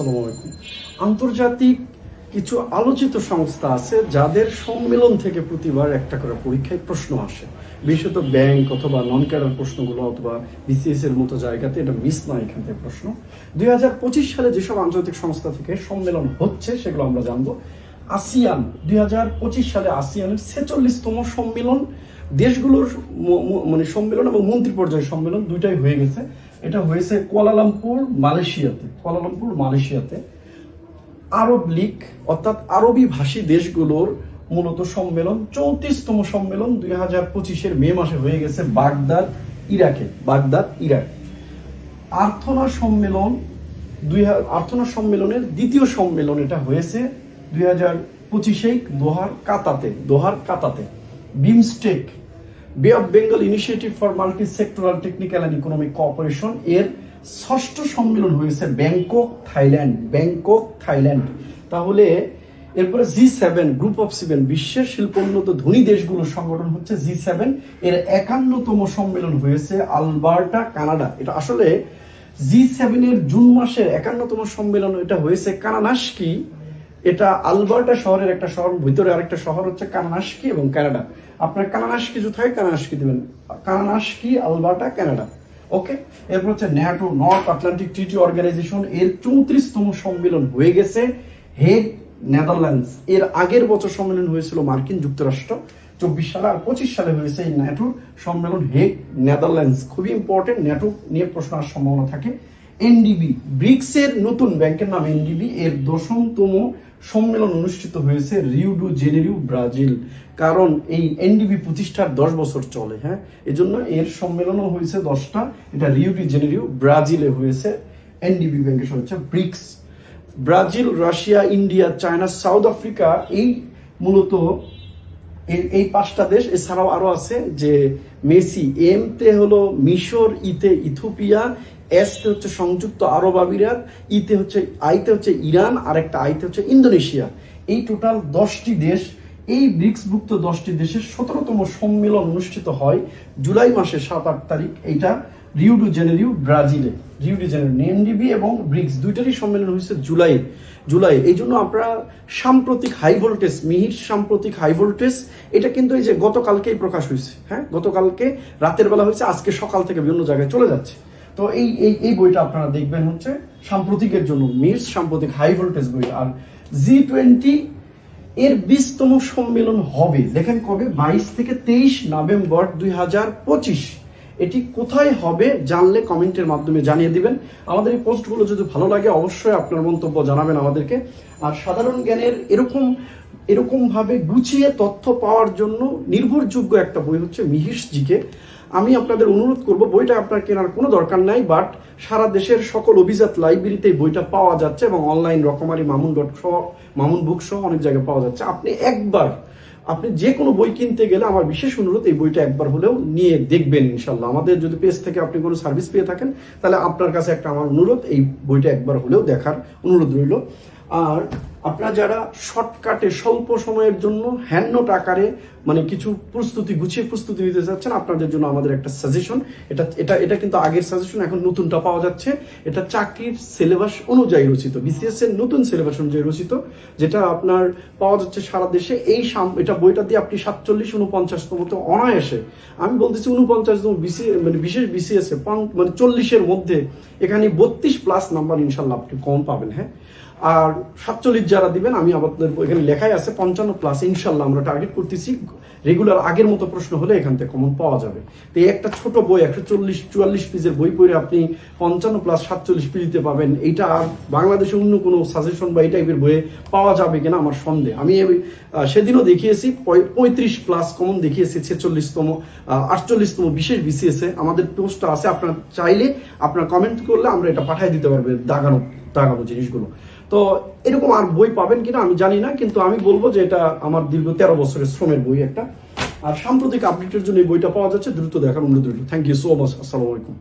আসসালামু আলাইকুম আন্তর্জাতিক কিছু আলোচিত সংস্থা আছে যাদের সম্মেলন থেকে প্রতিবার একটা করে পরীক্ষায় প্রশ্ন আসে। বিশেষত ব্যাংক অথবা নন ক্যাডার প্রশ্নগুলো অথবা বিসিএস এর মতো জায়গাতে এটা মিস নয় এখান থেকে প্রশ্ন। দুই হাজার পঁচিশ সালে যেসব আন্তর্জাতিক সংস্থা থেকে সম্মেলন হচ্ছে সেগুলো আমরা জানব। আসিয়ান, দুই হাজার পঁচিশ সালে আসিয়ানের ছেচল্লিশতম সম্মেলন, দেশগুলোর মানে সম্মেলন এবং মন্ত্রী পর্যায়ের সম্মেলন দুইটাই হয়ে গেছে। এটা হয়েছে কুয়ালালামপুর, মালয়েশিয়াতে কুয়ালালামপুর, মালয়েশিয়াতে। আরব লীগ, অর্থাৎ আরবি ভাষী দেশগুলোর মূলত সম্মেলন, চৌত্রিশতম সম্মেলন দুই হাজার পঁচিশের মে মাসে হয়ে গেছে বাগদাদ, ইরাকে, বাগদাদ, ইরাক। আর্থনা সম্মেলন, দুই আর্থনা সম্মেলনের দ্বিতীয় সম্মেলন এটা হয়েছে দুই হাজার পঁচিশেই দোহার কাতাতে দোহার কাতাতে, BIMSTEC bay of Bengal initiative for multi sectoral technical and economic cooperation এর ষষ্ঠ সম্মেলন হয়েছে ব্যাংকক, থাইল্যান্ড ব্যাংকক, থাইল্যান্ড। তাহলে এরপরে G seven group of seven বিশ্বের শিল্পোন্নত ধনী দেশগুলোর সংগঠন হচ্ছে জি সেভেন। এর একান্নতম সম্মেলন হয়েছে আলবার্টা, কানাডা। এটা আসলে জি সেভেনের জুন মাসের একান্নতম সম্মেলন, এটা হয়েছে কানানাস্কি। এটা আলবার্টা শহরের একটা শহর, ভিতরে আরেকটা শহর হচ্ছে কানানাস্কি এবং কানাডা। আপনার কানানাস্কি হয় কানানাস্কি দিবেন। Kananaskis Alberta, Canada. ওকে? এরপর হচ্ছে NATO, North Atlantic Treaty Organization, এর চৌত্রিশতম সম্মেলন হয়ে গেছে। হেগ নেদারল্যান্ডস, এর আগের বছর সম্মেলন হয়েছিল মার্কিন যুক্তরাষ্ট্র। চব্বিশ সালে আর পঁচিশ সালে হয়েছে এই ন্যাটোর সম্মেলন হেগ নেদারল্যান্ডস। খুবই ইম্পর্টেন্ট ন্যাটো নিয়ে প্রশ্ন আসার সম্ভাবনা থাকে। এনডিবি ব্রিক্স এর নতুন ব্যাংকের নাম এনডিবি, এর দশমতম সম্মেলন অনুষ্ঠিত হয়েছে রিউ ডু জেনেরিউ ব্রাজিল। কারণ এই এনডিবি প্রতিষ্ঠার দশ বছর চলে হ্যাঁ? এজন্য এর সম্মেলনও হয়েছে দশটা, এটা রিউ ডি জেনেরিউ ব্রাজিলে হয়েছে, এনডিবি ব্যাংকের সঙ্গে BRICS. Brazil, Russia, India, China, South Africa, এই মূলত এই পাঁচটা দেশ, এছাড়াও আরও আছে যে মেসি এম তে হলো মিশর, ইতে ইথোপিয়া এস তে হচ্ছে সংযুক্ত আরব আমিরাত, ইতে হচ্ছে, আইতে হচ্ছে ইরান আর একটা আইতে হচ্ছে ইন্দোনেশিয়া। এই টোটাল দশটি দেশ, এই ব্রিক্সভুক্ত দশটি দেশের সতেরোতম সম্মেলন অনুষ্ঠিত হয় জুলাই মাসে সাত আট তারিখ, এইটা। রিউ ডু জেনেরিউ ব্রাজিলে রিউ ডি জেনেরিউ এনডিবি এবং ব্রিক্স দুইটারই সম্মেলন হয়েছে জুলাই জুলাই। এই জন্য আমরা সাম্প্রতিক হাই ভোল্টেজ মিহির সাম্প্রতিক হাই ভোল্টেজ এটা কিন্তু এই যে গতকালকেই প্রকাশ হয়েছে হ্যাঁ? গতকালকে রাতের বেলা হয়েছে, আজকে সকাল থেকে বিভিন্ন জায়গায় চলে যাচ্ছে। তো এই এই এই বইটা আপনারা দেখবেন হচ্ছে সাম্প্রতিকের জন্য মির্স সাম্প্রতিক হাই ভোল্টেজ বই। আর জি টোয়েন্টি এর বিশতম সম্মেলন হবে, দেখেন কবে? বাইশ থেকে তেইশ নভেম্বর দুই হাজার পঁচিশ। এটি কোথায় হবে জানলে কমেন্টের মাধ্যমে জানিয়ে দিবেন। আমাদের এই পোস্টগুলো যদি ভালো লাগে, অবশ্যই আপনার মন্তব্য জানাবেন আমাদেরকে। আর সাধারণ জ্ঞানের এরকম এরকম ভাবে গুছিয়ে তথ্য পাওয়ার জন্য নির্ভরযোগ্য একটা বই হচ্ছে মিহির জিকে আমি আপনাদের অনুরোধ করব, বইটা আপনার কেনার কোনো দরকার নাই, বাট সারা দেশের সকল অভিজাত লাইব্রেরিতে বইটা পাওয়া যাচ্ছে এবং অনলাইন রকমারি মামুন ডট সহ, মামুন বুক সহ অনেক জায়গায় পাওয়া যাচ্ছে। আপনি একবার আপনি যে কোনো বই কিনতে গেলে আমার বিশেষ অনুরোধ, এই বইটা একবার হলেও নিয়ে দেখবেন ইনশাল্লাহ আমাদের যদি পেজ থেকে আপনি কোনো সার্ভিস পেয়ে থাকেন, তাহলে আপনার কাছে একটা আমার অনুরোধ, এই বইটা একবার হলেও দেখার অনুরোধ রইল। আর আপনারা যারা শর্টকাটে, স্বল্প সময়ের জন্য হ্যান্ডনোট আকারে মানে কিছু প্রস্তুতি, গুছিয়ে প্রস্তুতি নিতে চাচ্ছেন আপনাদের জন্য আমাদের একটা সাজেশন এটা এটা এটা কিন্তু আগের সাজেশন এখন নতুনটা পাওয়া যাচ্ছে। এটা চাকরির সিলেবাস অনুযায়ী রচিত বিসিএস এর নতুন সিলেবাস অনুযায়ী রচিত, যেটা আপনার পাওয়া যাচ্ছে সারা দেশে। এই এটা বইটা দিয়ে আপনি সাতচল্লিশ উনপঞ্চাশতম তো অনায়াসে। আমি বলতেছি উনপঞ্চাশতম বিসি মানে বিশেষ বিসিএস এ মানে চল্লিশের মধ্যে, এখানে বত্রিশ প্লাস নাম্বার ইনশাল্লাহ আপনি কম পাবেন হ্যাঁ? আর সাতচল্লিশ যারা দিবেন, আমি আপনাদের এখানে লেখাই আছে, পঞ্চান্ন প্লাস ইনশাল্লাহ আমরা টার্গেট করতেছি। রেগুলার আগের মতো প্রশ্ন হলে এখান থেকে কমন পাওয়া যাবে। তো এই একটা ছোট বই, একশো চল্লিশ, চুয়াল্লিশ পিসের বই পড়ে আপনি পঞ্চান্ন প্লাস সাতচল্লিশ পিজিতে পাবেন। এইটা আর বাংলাদেশে অন্য কোনো সাজেশন বা এই টাইপের বইয়ে পাওয়া যাবে কিনা আমার সন্দেহ। আমি সেদিনও দেখিয়েছি পঁয়ত্রিশ প্লাস কমন দেখিয়েছি, ছেচল্লিশতম আটচল্লিশতম বিশেষ বিসিএসে আমাদের পোস্টটা আছে, আপনার চাইলে আপনার কমেন্ট করলে আমরা এটা পাঠিয়ে দিতে পারবে, দাগানো দাগানো জিনিসগুলো। তো এরকম আর বই পাবেন কিনা আমি জানি না, কিন্তু আমি বলব যে এটা আমার দীর্ঘ তেরো বছরের শ্রমের বই একটা। আর সাম্প্রতিক আপডেটের জন্য এই বইটা পাওয়া যাচ্ছে, দ্রুত দেখার অনুরোধ রইল। থ্যাংক ইউ সো মাচ আসসালামু আলাইকুম।